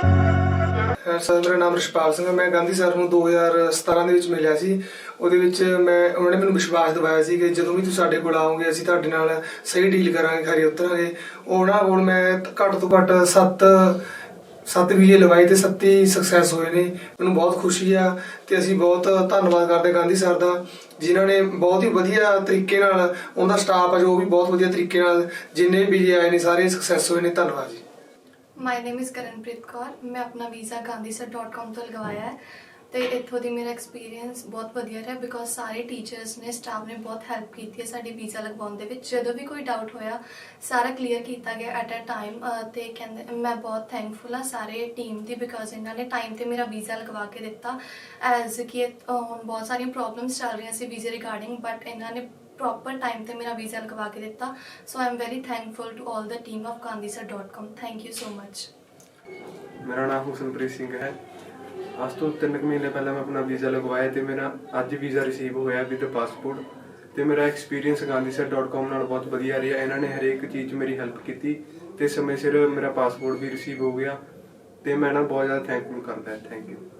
Sir, ਮੇਰਾ ਨਾਮ ਰਿਸ਼ਪਾਲ ਸਿੰਘ ਹੈ। ਮੈਂ ਗਾਂਧੀ ਸਰ ਨੂੰ 2017 ਦੇ ਵਿੱਚ ਮਿਲਿਆ ਸੀ। ਉਹਦੇ ਵਿੱਚ ਮੈਂ, ਉਹਨਾਂ ਨੇ ਮੈਨੂੰ ਵਿਸ਼ਵਾਸ ਦਿਵਾਇਆ ਸੀ ਕਿ ਜਦੋਂ ਵੀ ਤੁਸੀਂ ਸਾਡੇ ਕੋਲ ਆਓਗੇ ਅਸੀਂ ਤੁਹਾਡੇ ਨਾਲ ਸਹੀ ਡੀਲ ਕਰਾਂਗੇ, ਖਰੇ ਉਤਰਾਂਗੇ। ਉਹਨਾਂ ਕੋਲ ਮੈਂ ਘੱਟ ਤੋਂ ਘੱਟ 7 ਸੱਤ ਵੀਜ਼ੇ ਲਵਾਏ ਤੇ ਸੱਤੀ ਸਕਸੈਸ ਹੋਏ ਨੇ। ਮੈਨੂੰ ਬਹੁਤ ਖੁਸ਼ੀ ਆ ਤੇ ਅਸੀਂ ਬਹੁਤ ਧੰਨਵਾਦ ਕਰਦੇ ਗਾਂਧੀ ਸਰ ਦਾ, ਜਿਨ੍ਹਾਂ ਨੇ ਬਹੁਤ ਹੀ ਵਧੀਆ ਤਰੀਕੇ ਨਾਲ ਉਹਨਾਂ ਦਾ ਸਟਾਫ ਆ ਜੋ ਵੀ ਬਹੁਤ ਵਧੀਆ ਤਰੀਕੇ ਨਾਲ ਜਿੰਨੇ ਵੀਜ਼ੇ ਆਏ ਨੇ, ਸਾਰੇ ਸਕਸੈਸ ਹੋਏ ਨੇ। ਧੰਨਵਾਦ ਜੀ। My name is Karanpreet Kaur ਮੈਂ ਆਪਣਾ ਵੀਜ਼ਾ gandhisar.com ਤੋਂ ਲਗਵਾਇਆ ਹੈ ਤੇ ਇੱਥੋਂ ਦੀ ਮੇਰਾ ਐਕਸਪੀਰੀਅੰਸ ਬਹੁਤ ਵਧੀਆ ਰਿਹਾ ਬਿਕੋਜ਼ ਸਾਰੇ ਟੀਚਰਸ ਨੇ ਸਟਾਫ ਨੇ ਬਹੁਤ ਹੈਲਪ ਕੀਤੀ ਹੈ ਸਾਡੀ ਵੀਜ਼ਾ ਲਗਵਾਉਣ ਦੇ ਵਿੱਚ। ਜਦੋਂ ਵੀ ਕੋਈ ਡਾਊਟ ਹੋਇਆ, ਸਾਰਾ ਕਲੀਅਰ ਕੀਤਾ ਗਿਆ ਐਟ ਅ ਟਾਈਮ ਤੇ ਕਹਿੰਦੇ, ਮੈਂ ਬਹੁਤ ਥੈਂਕਫੁਲ ਹਾਂ ਸਾਰੇ ਟੀਮ ਦੀ ਬਿਕੋਜ਼ ਇਹਨਾਂ ਨੇ ਟਾਈਮ ਤੇ ਮੇਰਾ ਵੀਜ਼ਾ ਲਗਵਾ ਕੇ ਦਿੱਤਾ। ਐਜ਼ ਕਿ ਹੁਣ ਬਹੁਤ ਸਾਰੀਆਂ ਪ੍ਰੋਬਲਮਸ ਚੱਲ ਰਹੀਆਂ ਸੀ ਵੀਜ਼ੇ ਰਿਗਾਰਡਿੰਗ ਬਟ ਇਹਨਾਂ ਨੇ ਪ੍ਰੋਪਰ ਟਾਈਮ ਤੇ ਮੇਰਾ ਵੀਜ਼ਾ ਲਗਵਾ ਕੇ ਦਿੱਤਾ। So I am very thankful to all the team of gandhisar.com thank you so much ਮੇਰਾ ਨਾਮ ਹੁਸਨਪ੍ਰੀਤ ਸਿੰਘ ਹੈ। ਅੱਜ ਤੋਂ 3 ਮਹੀਨੇ ਪਹਿਲਾਂ ਮੈਂ ਆਪਣਾ ਵੀਜ਼ਾ ਲਗਵਾਇਆ ਤੇ ਮੇਰਾ ਅੱਜ ਵੀਜ਼ਾ ਰਿਸੀਵ ਹੋਇਆ ਵਿਦ ਪਾਸਪੋਰਟ ਤੇ ਮੇਰਾ ਐਕਸਪੀਰੀਅੰਸ gandhisar.com ਨਾਲ ਬਹੁਤ ਵਧੀਆ ਰਿਹਾ। ਇਹਨਾਂ ਨੇ ਹਰੇਕ ਚੀਜ਼ 'ਚ ਮੇਰੀ ਹੈਲਪ ਕੀਤੀ ਤੇ ਸਮੇਂ ਸਿਰ ਮੇਰਾ ਪਾਸਪੋਰਟ ਵੀ ਰਿਸੀਵ ਹੋ ਗਿਆ। ਤੇ ਮੈਂ ਨਾ ਬਹੁਤ ਜ਼ਿਆਦਾ ਥੈਂਕਫੁਲ ਕਰਦਾ। Thank you